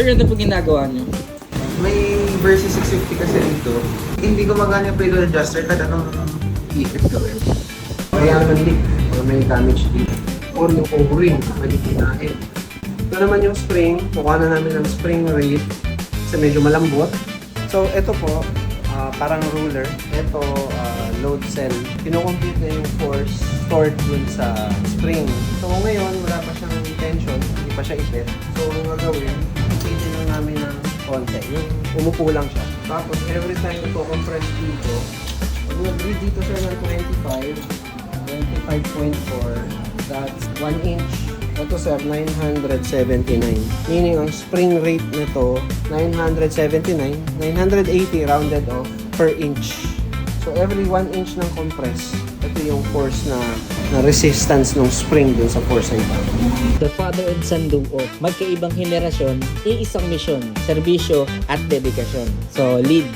Sir, ano po ginagawa niyo? May versus 650 kasi dito. Hindi gumagana yung pedal adjuster kada nung ikot gawin. Kaya naman leak or may damage dito. Or yung o-ring, mali kinain. Ito naman yung spring, kukuha na namin ng spring rate kasi medyo malambot. So ito po, ah, parang ruler. Ito, ah, load cell. Kinocompute na yung force stored dun sa spring. So ngayon, wala pa siyang tension, hindi pa siya ipit. So ang gagawin, konti. Yung umupo lang siya. Tapos every time ito compress dito, pag nag-read dito siya ng 25, 25.4. That's 1 inch. Ito sir, 979. Meaning ang spring rate nito, 979, 980 rounded off per inch. So every 1 inch ng compress, ito yung force na, na resistance ng spring dun sa force na. The father and son duo, magkaibang henerasyon, iisang misyon, serbisyo at dedikasyon. So, lead.